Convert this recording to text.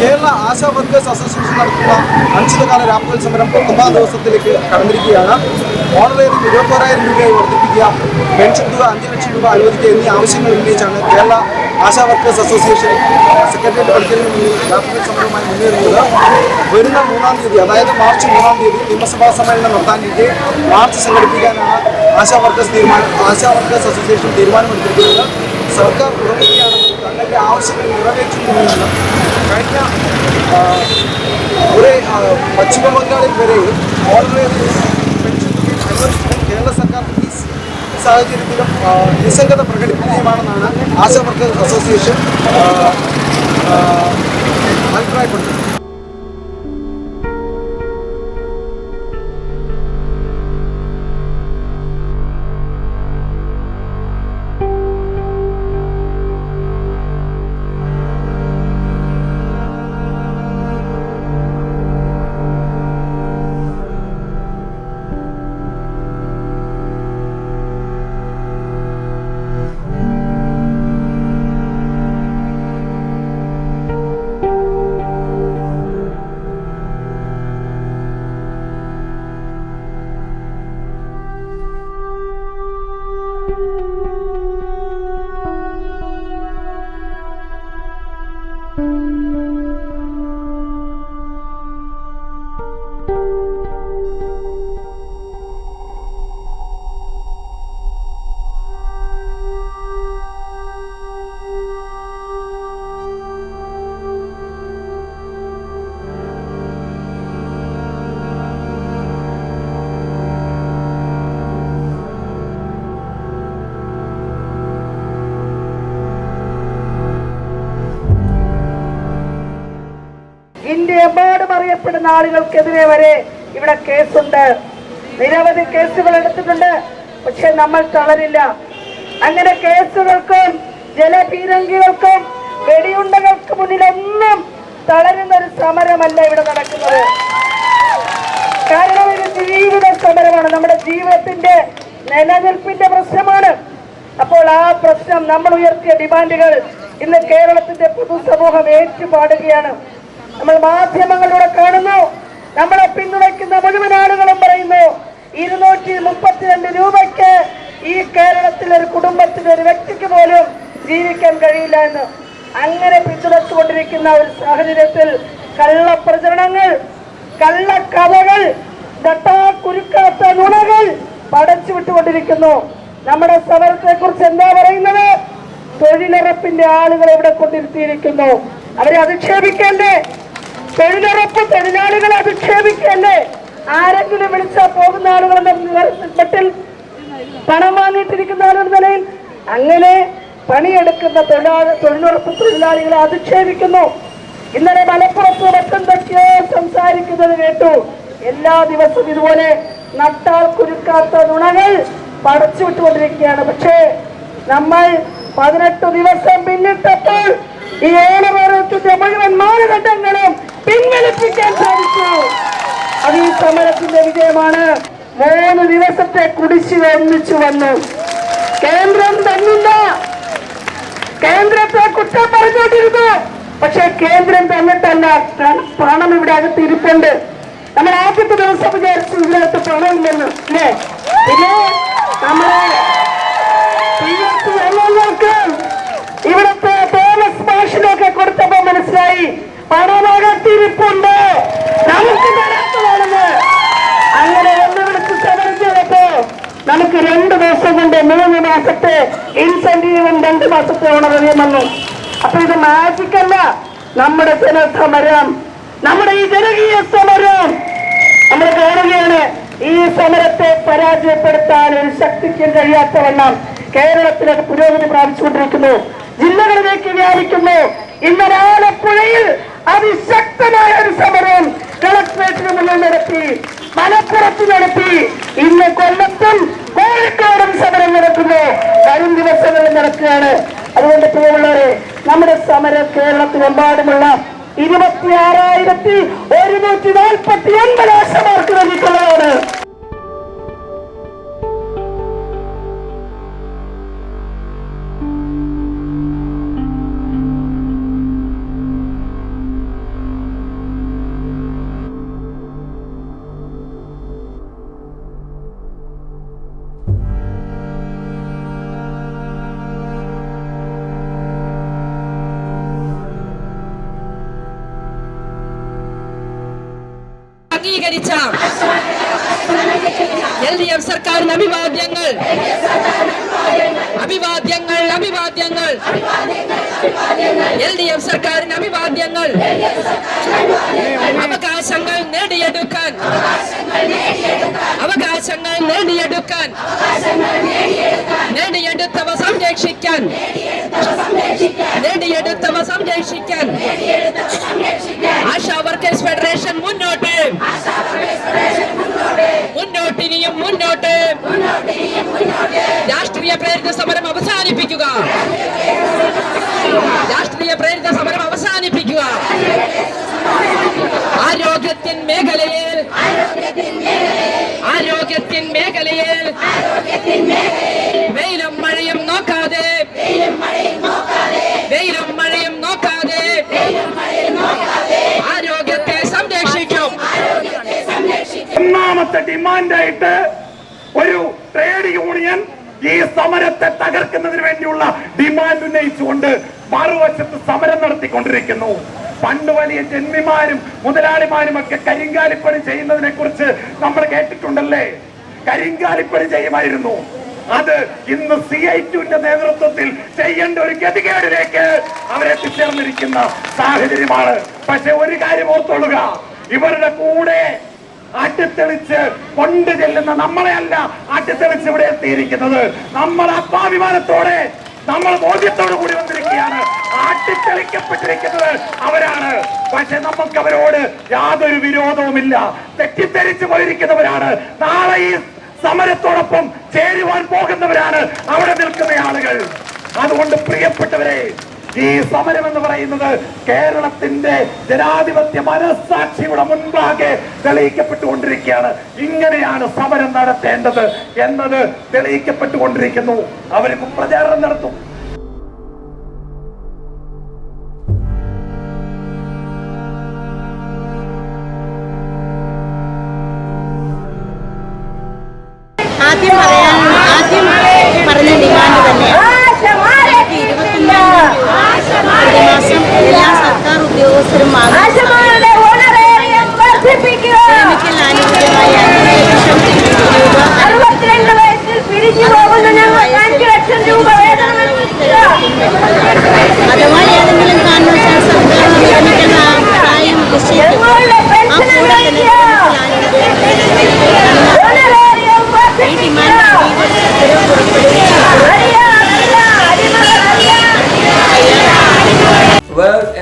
Kerala ASHA workers association നടത്തുന്ന അനിശ്ചിതകാല രാപ്പകൽ സമരം പത്തൊമ്പതാം ദിവസത്തിലേക്ക് കടന്നിരിക്കുകയാണ്. ഓണറേറിയം ഇരുപത്തോരായിരം രൂപയായി വർദ്ധിപ്പിക്കുക പെൻഷൻ തുക അഞ്ച് ലക്ഷം രൂപ അനുവദിക്കുക എന്നീ ആവശ്യങ്ങൾ ഉന്നയിച്ചാണ് Kerala ASHA workers association secretariat പടിക്കലിന് മുന്നിൽ രാപ്പകൽ സമരവുമായി മുന്നേറുന്നത്. വരുന്ന മൂന്നാം തീയതി അതായത് മാർച്ച് മൂന്നാം തീയതി നിയമസഭാ സമ്മേളനം നടത്താനിരിക്കെ മാർച്ച് സംഘടിപ്പിക്കാനാണ് ആശാ വർക്കേഴ്സ് തീരുമാനം ആശാ വർക്കേഴ്സ് അസോസിയേഷൻ തീരുമാനമെടുത്തിരിക്കുന്നത്. സർക്കാർ ഉറങ്ങുകയാണെന്നും തങ്ങളുടെ ആവശ്യങ്ങൾ നിറവേറ്റുന്നുണ്ടെന്ന് കഴിഞ്ഞ ആ, ഒരു ആ, പശ്ചിമ ബംഗാളിൽ വരെ ഓൾറെഡി പെൻഷൻ കേരള സർക്കാർ ഈ സാഹചര്യത്തിലും നിസ്സംഗത പ്രകടിപ്പിക്കുകയുമാണെന്നാണ് ആശാ വർക്കേഴ്സ് അസോസിയേഷൻ അഭിപ്രായപ്പെടുന്നത്. ഇന്ത്യയെമ്പാടും അറിയപ്പെടുന്ന ആളുകൾക്കെതിരെ വരെ ഇവിടെ കേസുണ്ട്. നിരവധി കേസുകൾ എടുത്തിട്ടുണ്ട്. പക്ഷെ നമ്മൾ തളരില്ല. അങ്ങനെ കേസുകൾക്കും ജലപീരങ്കികൾക്കും വെടിയുണ്ടകൾക്ക് മുന്നിലൊന്നും തളരുന്ന ഒരു സമരമല്ല ഇവിടെ നടക്കുന്നത്. കാരണം ഇത് ജീവിത സമരമാണ്. നമ്മുടെ ജീവിതത്തിന്റെ നിലനിൽപ്പിന്റെ പ്രശ്നമാണ്. അപ്പോൾ ആ പ്രശ്നം നമ്മൾ ഉയർത്തിയ ഡിമാൻഡുകൾ ഇന്ന് കേരളത്തിന്റെ പൊതുസമൂഹം ഏറ്റുപാടുകയാണ്. നമ്മൾ മാധ്യമങ്ങളിലൂടെ കാണുന്നു. നമ്മളെ പിന്തുണയ്ക്കുന്ന മുഴുവൻ ആളുകളും പറയുന്നു ഇരുന്നൂറ്റി മുപ്പത്തിരണ്ട് രൂപയ്ക്ക് ഈ കേരളത്തിലെ ഒരു കുടുംബത്തിന് ഒരു വ്യക്തിക്ക് പോലും ജീവിക്കാൻ കഴിയില്ല എന്ന് അങ്ങനെ പിന്തുണച്ചുകൊണ്ടിരിക്കുന്ന ഒരു സാഹചര്യത്തിൽ കള്ളപ്രചരണങ്ങൾ കള്ളക്കഥകൾ കുരുക്കാത്ത നുണകൾ പടച്ചു വിട്ടുകൊണ്ടിരിക്കുന്നു നമ്മുടെ സമരത്തെ കുറിച്ച് എന്താ പറയുന്നത്? തൊഴിലുറപ്പിന്റെ ആളുകളെ ഇവിടെ കൊണ്ടിരുത്തിയിരിക്കുന്നു. അവരെ അധിക്ഷേപിക്കണ്ടേ? തൊഴിലുറപ്പ് തൊഴിലാളികളെ അധിക്ഷേപിക്കല്ലേ ആരെങ്കിലും വിളിച്ചാൽ പോകുന്ന ആളുകളുടെ മട്ടിൽ പണം വാങ്ങിയിട്ടിരിക്കുന്ന ആളുടെ നിലയിൽ അങ്ങനെ പണിയെടുക്കുന്ന തൊഴിലാളി തൊഴിലുറപ്പ് തൊഴിലാളികളെ അധിക്ഷേപിക്കുന്നു. ഇന്നലെ മലപ്പുറത്ത് മറ്റെന്തൊക്കെയോ സംസാരിക്കുന്നത് കേട്ടു. എല്ലാ ദിവസവും ഇതുപോലെ നട്ടാൽ കുരുക്കാത്ത നുണകൾ പടച്ചു വിട്ടുകൊണ്ടിരിക്കുകയാണ്. പക്ഷേ നമ്മൾ പതിനെട്ട് ദിവസം പിന്നിട്ടപ്പോൾ ഈ ഏഴ് ഏലമേറത്തിന്റെ മുഴുവൻ മാനദണ്ഡങ്ങളും പിൻവലിപ്പിക്കാൻ സാധിച്ചു. അത് ഈ സമരത്തിന്റെ വിജയമാണ്. മൂന്ന് ദിവസത്തെ കുടിശ്ശിക ഒന്നിച്ചു വന്നു. കേന്ദ്രം തന്നില്ല. കേന്ദ്രത്തെ കുറ്റം പറഞ്ഞുകൊണ്ടിരുന്നു. പക്ഷെ കേന്ദ്രം തന്നിട്ടല്ല. പണം- ഇവിടെ അകത്ത് ഇരിപ്പുണ്ട്. നമ്മൾ ആദ്യത്തെ ദിവസം വിചാരിച്ചു ഇതിനകത്ത് പണമില്ലെന്ന്. അല്ലേ പിന്നെ നമ്മളെ ഇവിടുത്തെ തോമസ് മാഷിനൊക്കെ കൊടുത്തപ്പോ മനസ്സിലായി. പണമകത്തിരിപ്പുണ്ട് നമുക്ക് തരാത്തതാണെന്ന് അങ്ങനെ വെല്ലുവിളിച്ച് സമരം ചെയ്തപ്പോ നമുക്ക് രണ്ട് ദിവസം കൊണ്ട് മൂന്ന് മാസത്തെ ഇൻസെന്റീവും രണ്ട് മാസത്തെ ഉണർവിയും വന്നു. അപ്പൊ ഇത് മാജിക് അല്ല. നമ്മുടെ ജനസമരം നമ്മുടെ ഈ ജനകീയ സമരം. നമ്മൾ കാണുകയാണ് ഈ സമരത്തെ പരാജയപ്പെടുത്താൻ ഒരു ശക്തിക്കും കഴിയാത്തവണ്ണം കേരളത്തിലേക്ക് പുരോഗതി പ്രാപിച്ചുകൊണ്ടിരിക്കുന്നു. ജില്ലകളിലേക്ക് വ്യാപിക്കുന്നു. ഇന്നലെ ആലപ്പുഴയിൽ അതിശക്തമായ ഒരു സമരം കളക്ടറേറ്റിന് മുന്നിൽ നടത്തി മലപ്പുറത്ത് നടത്തി ഇന്ന് കൊല്ലത്തും അംഗീകരിച്ച എൽ ഡി എഫ് സർക്കാരിന് അഭിവാദ്യങ്ങൾ. അഭിവാദ്യങ്ങൾ അഭിവാദ്യങ്ങൾ. എൽ ഡി എഫ് സർക്കാരിന് അഭിവാദ്യങ്ങൾ. അവകാശങ്ങൾ നേടിയെടുക്കാൻ. അവകാശങ്ങൾ നേടിയെടുക്കാൻ. നേടിയെടുത്തവ സംരക്ഷിക്കാൻ. നേടിയെടുത്തവ സംരക്ഷിക്കാൻ. ഒന്നാമത്തെ ഡിമാൻഡായിട്ട് ഒരു ട്രേഡ് യൂണിയൻ ഈ സമരത്തെ തകർക്കുന്നതിന് വേണ്ടിയുള്ള ഡിമാൻഡ് ഉന്നയിച്ചുകൊണ്ട് മറുവശത്ത് സമരം നടത്തിക്കൊണ്ടിരിക്കുന്നു. പണ്ട് വലിയ ജന്മിമാരും മുതലാളിമാരും ഒക്കെ കരിങ്കാലിപ്പണി ചെയ്യുന്നതിനെ കുറിച്ച് നമ്മൾ കേട്ടിട്ടുണ്ടല്ലേ? കരിങ്കാലിപ്പണി ചെയ്യുമായിരുന്നു. അത് ഇന്ന് സി ഐ ടുവിന്റെ നേതൃത്വത്തിൽ ചെയ്യേണ്ട ഒരു ഗതികേടിലേക്ക് അവരെത്തിച്ചേർന്നിരിക്കുന്ന സാഹചര്യമാണ്. പക്ഷെ ഒരു കാര്യം ഓർത്തോളുക. ഇവരുടെ കൂടെ ആട്ടിത്തെളിച്ച് കൊണ്ടു ചെല്ലുന്ന നമ്മളെയല്ല ആട്ടിത്തെളിച്ച് ഇവിടെ എത്തിയിരിക്കുന്നത്. നമ്മൾ അപ്പാഭിമാനത്തോടെ നമ്മൾ ബോധ്യത്തോടു കൂടി വന്നിരിക്കുകയാണ്. ആട്ടിത്തെളിക്കപ്പെട്ടിരിക്കുന്നത് അവരാണ്. പക്ഷെ നമുക്ക് അവരോട് യാതൊരു വിരോധവുമില്ല. തെറ്റിദ്ധരിച്ചു പോയിരിക്കുന്നവരാണ്. നാളെ ഈ സമരത്തോടൊപ്പം ചേരുവാൻ പോകുന്നവരാണ് അവിടെ നിൽക്കുന്ന ആളുകൾ. അതുകൊണ്ട് പ്രിയപ്പെട്ടവരെ ഈ സമരം എന്ന് പറയുന്നത് കേരളത്തിന്റെ ജനാധിപത്യ മനസ്സാക്ഷിയുടെ മുൻപാകെ തെളിയിക്കപ്പെട്ടുകൊണ്ടിരിക്കുകയാണ്. ഇങ്ങനെയാണ് സമരം നടത്തേണ്ടത് എന്നത് തെളിയിക്കപ്പെട്ടുകൊണ്ടിരിക്കുന്നു. അവർക്ക് പ്രചാരണം നടത്തും.